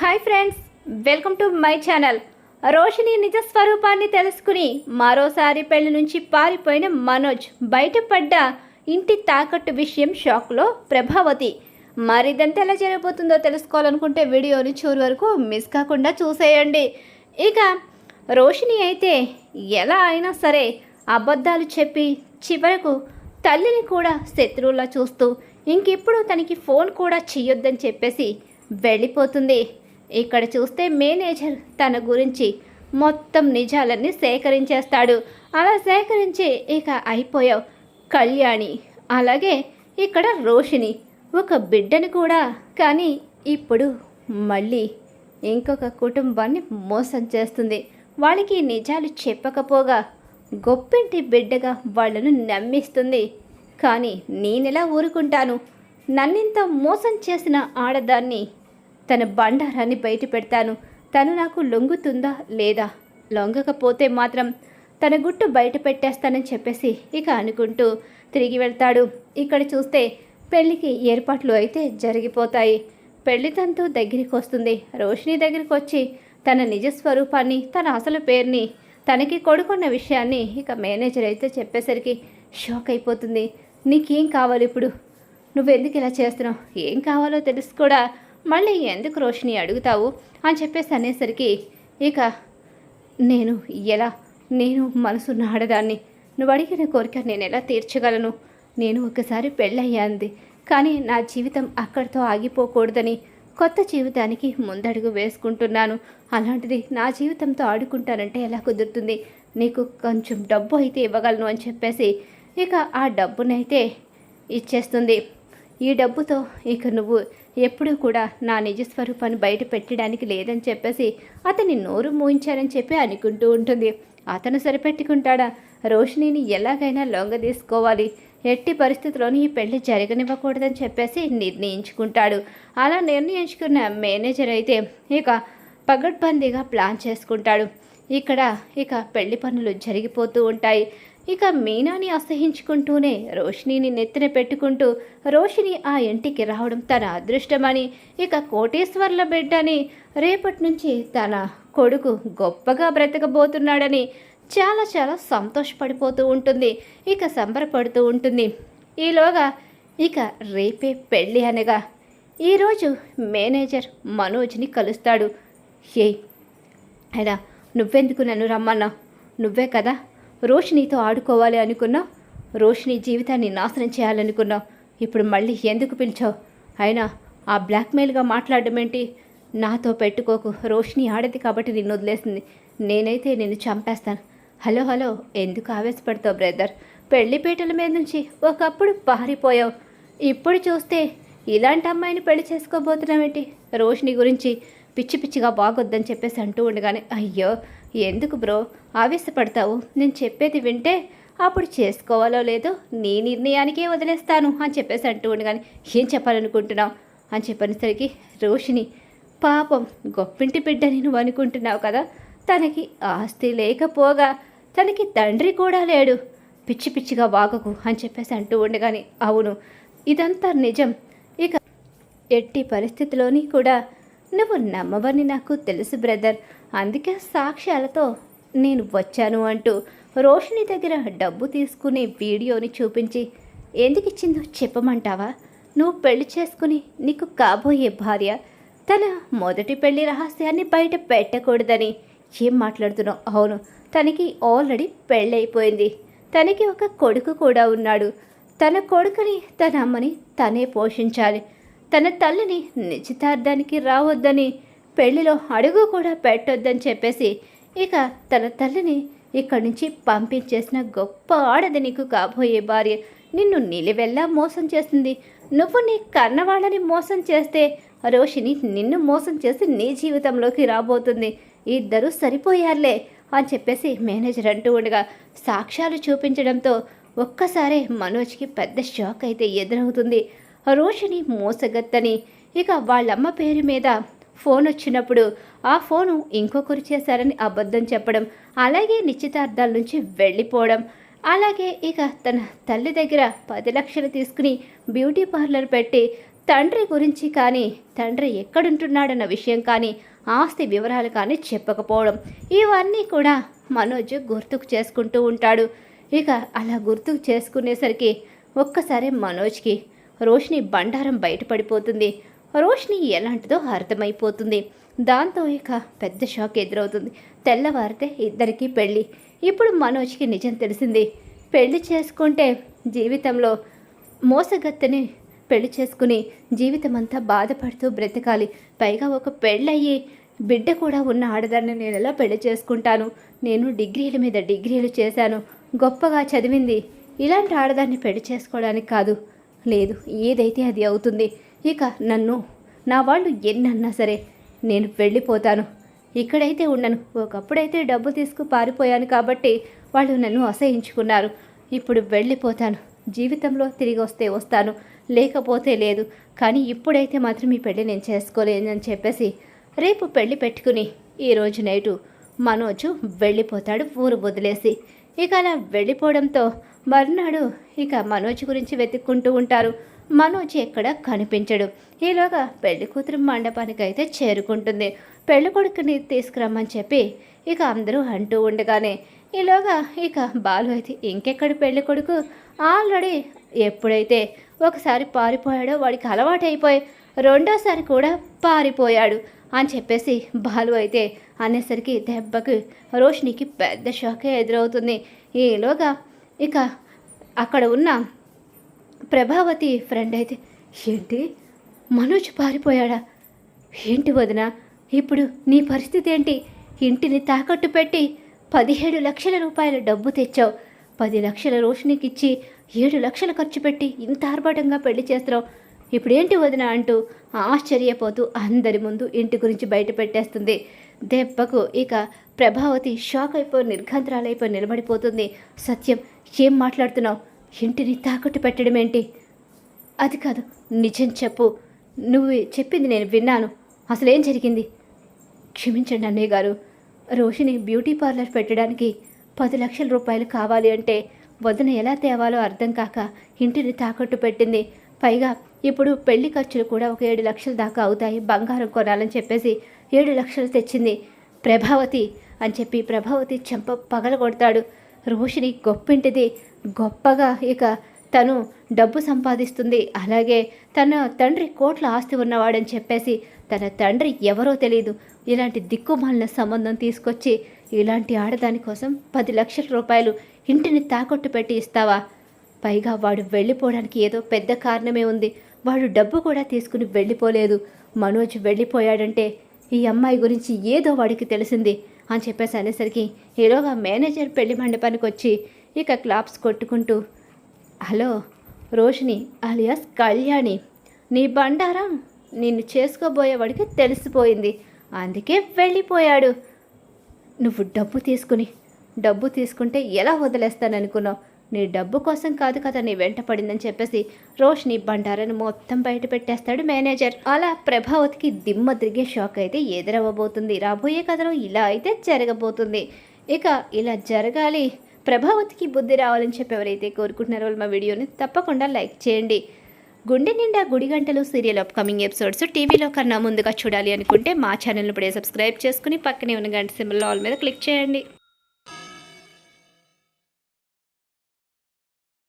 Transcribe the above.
Hi friends welcome to my channel Roshini నిజ స్వరూపాన్ని తెలుసుకుని మరోసారి పెళ్ళి నుంచి పారిపోయిన మనోజ్ బయటపడ్డ ఇంటి తాకట్టు విషయం షాక్లో ప్రభావతి. మరిదంతా ఎలా జరగబోతుందో తెలుసుకోవాలనుకుంటే వీడియోని చివరి వరకు మిస్ కాకుండా చూసేయండి. ఇక రోషిని అయితే ఎలా అయినా సరే అబద్ధాలు చెప్పి చివరకు తల్లిని కూడా శత్రువులా చూస్తూ ఇంకెప్పుడు తనకి ఫోన్ కూడా చెయ్యొద్దని చెప్పేసి వెళ్ళిపోతుంది. ఇక్కడ చూస్తే మేనేజర్ తన గురించి మొత్తం నిజాలన్నీ సేకరించేస్తాడు. అలా సేకరించి ఇక అయిపోయావు. కళ్యాణి అలాగే ఇక్కడ రోషిని ఒక బిడ్డను కూడా. కానీ ఇప్పుడు మళ్ళీ ఇంకొక కుటుంబాన్ని మోసం చేస్తుంది. వాళ్ళకి నిజాలు చెప్పకపోగా గొప్పింటి బిడ్డగా వాళ్ళను నమ్మిస్తుంది. కానీ నేనెలా ఊరుకుంటాను? నన్నింత మోసం చేసిన ఆడదాన్ని తన బండారాన్ని బయట పెడతాను. తను నాకు లొంగుతుందా లేదా? లొంగకపోతే మాత్రం తన గుట్టు బయట పెట్టేస్తానని చెప్పేసి ఇక అనుకుంటూ తిరిగి వెళ్తాడు. ఇక్కడ చూస్తే పెళ్ళికి ఏర్పాట్లు అయితే జరిగిపోతాయి. పెళ్ళి తంతు దగ్గరికి వస్తుంది. రోషిని దగ్గరికి వచ్చి తన నిజ స్వరూపాన్ని తన అసలు పేరుని తనకి కొడుకున్న విషయాన్ని ఇక మేనేజర్ అయితే చెప్పేసరికి షాక్ అయిపోతుంది. నీకేం కావాలి ఇప్పుడు? నువ్వెందుకు ఇలా చేస్తున్నావు? ఏం కావాలో తెలుసు కూడా మళ్ళీ ఎందుకు రోషిని అడుగుతావు? అని చెప్పేసి అనేసరికి ఇక నేను ఎలా? నేను మనసున్న ఆడదాన్ని నువ్వు అడిగిన కోరిక నేను ఎలా తీర్చగలను? నేను ఒకసారి పెళ్ళయ్యాంది. కానీ నా జీవితం అక్కడితో ఆగిపోకూడదని కొత్త జీవితానికి ముందడుగు వేసుకుంటున్నాను. అలాంటిది నా జీవితంతో ఆడుకుంటానంటే ఎలా కుదురుతుంది? నీకు కొంచెం డబ్బు అయితే ఇవ్వగలను అని చెప్పేసి ఇక ఆ డబ్బునైతే ఇచ్చేస్తుంది. ఈ డబ్బుతో ఇక నువ్వు ఎప్పుడూ కూడా నా నిజ స్వరూపాన్ని బయట పెట్టడానికి లేదని చెప్పేసి అతని నోరు మూయించారని చెప్పి అనుకుంటూ ఉంటుంది. అతను సరిపెట్టుకుంటాడా? రోషిణిని ఎలాగైనా లొంగ తీసుకోవాలి. ఎట్టి పరిస్థితుల్లోనూ ఈ పెళ్ళి జరగనివ్వకూడదని చెప్పేసి నిర్ణయించుకుంటాడు. అలా నిర్ణయించుకున్న మేనేజర్ అయితే ఇక పగడ్బందీగా ప్లాన్ చేసుకుంటాడు. ఇక్కడ ఇక పెళ్ళి పనులు జరిగిపోతూ ఉంటాయి. ఇక మీనాని అసహించుకుంటూనే రోషిణిని నెత్తిన పెట్టుకుంటూ రోషిణి ఆ ఇంటికి రావడం తన అదృష్టమని ఇక కోటేశ్వర్ల బిడ్డని రేపటి నుంచి తన కొడుకు గొప్పగా బ్రతకబోతున్నాడని చాలా చాలా సంతోషపడిపోతూ ఉంటుంది ఇక సంబరపడుతూ ఉంటుంది. ఈలోగా ఇక రేపే పెళ్ళి అనగా ఈరోజు మేనేజర్ మనోజ్ని కలుస్తాడు. ఏ అయినా నువ్వెందుకు నన్ను రమ్మన్నావు? నువ్వే కదా రోషినితో ఆడుకోవాలి అనుకున్నావు? రోషిని జీవితాన్ని నాశనం చేయాలనుకున్నావు. ఇప్పుడు మళ్ళీ ఎందుకు పిలిచావు? అయినా ఆ బ్లాక్మెయిల్గా మాట్లాడడం ఏంటి? నాతో పెట్టుకోకు. రోషిని ఆడది కాబట్టి నిన్ను వదిలేసింది. నేనైతే నిన్ను చంపేస్తాను. Hello hello. ఎందుకు ఆవేశపడతావు బ్రదర్? పెళ్ళిపీటల మీద నుంచి ఒకప్పుడు పారిపోయావు. ఇప్పుడు చూస్తే ఇలాంటి అమ్మాయిని పెళ్ళి చేసుకోబోతున్నావేంటి? రోషిని గురించి పిచ్చి పిచ్చిగా బాగొద్దని చెప్పేసి అంటూ ఉండగానే అయ్యో ఎందుకు బ్రో? ఆవేశపడతావు. నేను చెప్పేది వింటే అప్పుడు చేసుకోవాలో లేదో నీ నిర్ణయానికే వదిలేస్తాను అని చెప్పేసి అంటూ ఉండగానే ఏం చెప్పాలనుకుంటున్నావు? అని చెప్పనేసరికి రోషిని పాపం గొప్పింటి బిడ్డని నువ్వు అనుకుంటున్నావు కదా? తనకి ఆస్తి లేకపోగా తనకి తండ్రి కూడా లేడు. పిచ్చి పిచ్చిగా వాగకు అని చెప్పేసి అంటూ ఉండగానే అవును ఇదంతా నిజం. ఇక ఎట్టి పరిస్థితిలోని కూడా నువ్వు నమ్మవని నాకు తెలుసు బ్రదర్. అందుకే సాక్ష్యాలతో నేను వచ్చాను అంటూ రోషిని దగ్గర డబ్బు తీసుకునే వీడియోని చూపించి ఎందుకు ఇచ్చిందో చెప్పమంటావా? నువ్వు పెళ్ళి చేసుకుని నీకు కాబోయే భార్య. తన మొదటి పెళ్ళి రహస్యాన్ని బయట పెట్టకూడదని ఏం మాట్లాడుతున్నావు? అవును తనకి ఆల్రెడీ పెళ్ళైపోయింది. తనకి ఒక కొడుకు కూడా ఉన్నాడు. తన కొడుకుని తన అమ్మని తనే పోషించాలి. తన తల్లిని నిశ్చితార్థానికి రావద్దని పెళ్ళిలో అడుగు కూడా పెట్టొద్దని చెప్పేసి ఇక తన తల్లిని ఇక్కడి నుంచి పంపించేసిన గొప్ప ఆడది నీకు కాబోయే భార్య. నిన్ను నిలివెల్లా మోసం చేస్తుంది. నువ్వు నీ కన్నవాళ్ళని మోసం చేస్తే రోషిని నిన్ను మోసం చేసి నీ జీవితంలోకి రాబోతుంది. ఇద్దరు సరిపోయారులే అని చెప్పేసి మేనేజర్ అంటూ ఉండగా సాక్ష్యాలు చూపించడంతో ఒక్కసారే మనోజ్కి పెద్ద షాక్ అయితే ఎదురవుతుంది. రోషిని మోసగత్తని ఇక వాళ్ళమ్మ పేరు మీద ఫోన్ వచ్చినప్పుడు ఆ ఫోను ఇంకొకరు చేశారని అబద్ధం చెప్పడం అలాగే నిశ్చితార్థాల నుంచి వెళ్ళిపోవడం అలాగే ఇక తన తల్లి దగ్గర పది లక్షలు తీసుకుని బ్యూటీ పార్లర్ పెట్టి తండ్రి గురించి కానీ తండ్రి ఎక్కడుంటున్నాడన్న విషయం కానీ ఆస్తి వివరాలు కానీ చెప్పకపోవడం ఇవన్నీ కూడా మనోజ్ గుర్తుకు చేసుకుంటూ ఉంటాడు. ఇక అలా గుర్తుకు చేసుకునేసరికి ఒక్కసారి మనోజ్కి రోషిని బండారం బయటపడిపోతుంది. రోష్ని ఎలాంటిదో అర్థమైపోతుంది. దాంతో ఇక పెద్ద షాక్ ఎదురవుతుంది. తెల్లవారితే ఇద్దరికీ పెళ్ళి. ఇప్పుడు మనోజ్కి నిజం తెలిసింది. పెళ్ళి చేసుకుంటే జీవితంలో మోసగత్తని పెళ్ళి చేసుకుని జీవితం అంతా బాధపడుతూ బ్రతకాలి. పైగా ఒక పెళ్ళయ్యి బిడ్డ కూడా ఉన్న ఆడదాన్ని నేను ఎలా పెళ్ళి చేసుకుంటాను? నేను డిగ్రీల మీద డిగ్రీలు చేశాను. గొప్పగా చదివింది. ఇలాంటి ఆడదాన్ని పెళ్ళి చేసుకోవడానికి కాదు. లేదు ఏదైతే అది అవుతుంది. ఇక నన్ను నా వాళ్ళు ఎన్నన్నా సరే నేను వెళ్ళిపోతాను. ఇక్కడైతే ఉండను. ఒకప్పుడైతే డబ్బు తీసుకు పారిపోయాను కాబట్టి వాళ్ళు నన్ను అసహించుకున్నారు. ఇప్పుడు వెళ్ళిపోతాను. జీవితంలో తిరిగి వస్తే వస్తాను. లేకపోతే లేదు. కానీ ఇప్పుడైతే మాత్రం ఈ పెళ్ళి నేను చేసుకోలేనని చెప్పేసి రేపు పెళ్ళి పెట్టుకుని ఈరోజు నైటు మనోజు వెళ్ళిపోతాడు ఊరు వదిలేసి. ఇక అలా వెళ్ళిపోవడంతో మర్నాడు ఇక మనోజ్ గురించి వెతుక్కుంటూ ఉంటారు. మనోజ్ ఎక్కడ కనిపించడు. ఈలోగా పెళ్ళి కూతురు మండపానికి అయితే చేరుకుంటుంది. పెళ్ళి కొడుకుని తీసుకురమ్మని చెప్పి ఇక అందరూ అంటూ ఉండగానే ఈలోగా ఇక బాలు అయితే ఇంకెక్కడ పెళ్ళి కొడుకు? ఆల్రెడీ ఎప్పుడైతే ఒకసారి పారిపోయాడో వాడికి అలవాటు అయిపోయి రెండోసారి కూడా పారిపోయాడు అని చెప్పేసి బాలు అయితే అనేసరికి దెబ్బకి రోషినికి పెద్ద షాకే ఎదురవుతుంది. ఈలోగా ఇక అక్కడ ఉన్న ప్రభావతి ఫ్రెండ్ అయితే ఏంటి? మనోజ్ పారిపోయాడా? ఏంటి వదిన? ఇప్పుడు నీ పరిస్థితి ఏంటి? ఇంటిని తాకట్టు పెట్టి పదిహేడు లక్షల రూపాయల డబ్బు తెచ్చావు. పది లక్షల రోషినికి ఇచ్చి ఏడు లక్షలు ఖర్చు పెట్టి ఇంత ఆర్భాటంగా పెళ్ళి చేస్తున్నావు. ఇప్పుడేంటి వదిన అంటూ ఆశ్చర్యపోతూ అందరి ముందు ఇంటి గురించి బయట పెట్టేస్తుంది దెబ్బకు ఇక ప్రభావతి షాక్ అయిపోయి నిర్ఘంతరాలైపోయి నిలబడిపోతుంది. సత్యం ఏం మాట్లాడుతున్నావు? ఇంటిని తాకట్టు పెట్టడం ఏంటి అది కాదు నిజం చెప్పు. నువ్వు చెప్పింది నేను విన్నాను. అసలేం జరిగింది? క్షమించండి అన్నయ్య గారు. రోషిని బ్యూటీ పార్లర్ పెట్టడానికి పది లక్షల రూపాయలు కావాలి అంటే వదిన ఎలా తేవాలో అర్థం కాక ఇంటిని తాకట్టు పెట్టింది. పైగా ఇప్పుడు పెళ్ళి ఖర్చులు కూడా ఒక ఏడు లక్షల దాకా అవుతాయి. బంగారం కొనాలని చెప్పేసి ఏడు లక్షలు తెచ్చింది ప్రభావతి అని చెప్పి ప్రభావతి చెంప పగలగొడతాడు. రోషిని గొప్పింటిది. గొప్పగా ఇక తను డబ్బు సంపాదిస్తుంది. అలాగే తన తండ్రి కోట్ల ఆస్తి ఉన్నవాడని చెప్పేసి తన తండ్రి ఎవరో తెలియదు ఇలాంటి దిక్కుమాలిన సంబంధం తీసుకొచ్చి ఇలాంటి ఆడదాని కోసం పది లక్షల రూపాయలు ఇంటిని తాకట్టు పెట్టి ఇస్తావా? పైగా వాడు వెళ్ళిపోవడానికి ఏదో పెద్ద కారణమే ఉంది. వాడు డబ్బు కూడా తీసుకుని వెళ్ళిపోలేదు. మనోజ్ వెళ్ళిపోయాడంటే ఈ అమ్మాయి గురించి ఏదో వాడికి తెలిసింది అని చెప్పేసి అనేసరికి ఈలోగా మేనేజర్ పెళ్ళి మండపానికి వచ్చి ఇక క్లాప్స్ కొట్టుకుంటూ హలో రోషిని అలియాస్ కళ్యాణి నీ బండారం నిన్ను చేసుకోబోయేవాడికి తెలిసిపోయింది. అందుకే వెళ్ళిపోయాడు. నువ్వు డబ్బు తీసుకుని డబ్బు తీసుకుంటే ఎలా వదిలేస్తాననుకున్నావు? నీ డబ్బు కోసం కాదు కదా నీ వెంట పడిందని చెప్పేసి రోష్ని బండారాన్ని మొత్తం బయట పెట్టేస్తాడు మేనేజర్. అలా ప్రభావతికి దిమ్మ తిరిగే షాక్ అయితే ఎదురవ్వబోతుంది. రాబోయే కథలో ఇలా అయితే జరగబోతుంది. ఇక ఇలా జరగాలి. ప్రభావతికి బుద్ధి రావాలని చెప్పి ఎవరైతే కోరుకుంటున్నారో వాళ్ళు మా వీడియోని తప్పకుండా లైక్ చేయండి. గుండె నిండా గుడి గంటలు సీరియల్ అప్కమింగ్ ఎపిసోడ్స్ టీవీలో కన్నా ముందుగా చూడాలి అనుకుంటే మా ఛానల్ని ఇప్పుడే సబ్స్క్రైబ్ చేసుకుని పక్కనే ఉన్న గంట సింబల్ ఆల్ మీద క్లిక్ చేయండి.